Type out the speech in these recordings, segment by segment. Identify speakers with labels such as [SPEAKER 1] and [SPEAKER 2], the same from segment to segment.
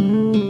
[SPEAKER 1] Mm-hmm.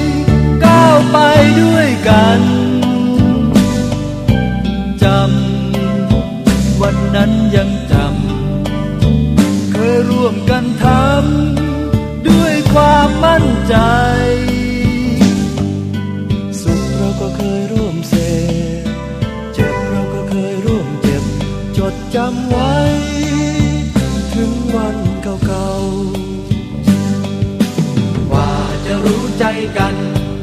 [SPEAKER 2] ว ไปด้วยกันจำวันนั้นยังจำเคยร่วมกันทำด้วยความมั่นใจ
[SPEAKER 1] สุขเราก็เคยร่วมเสพเจ็บเราก็เคยร่วมเจ็บ จดจำไว้ ถึงวันเก่าๆ
[SPEAKER 2] ว่าจะรู้ใจกัน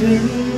[SPEAKER 2] ๆ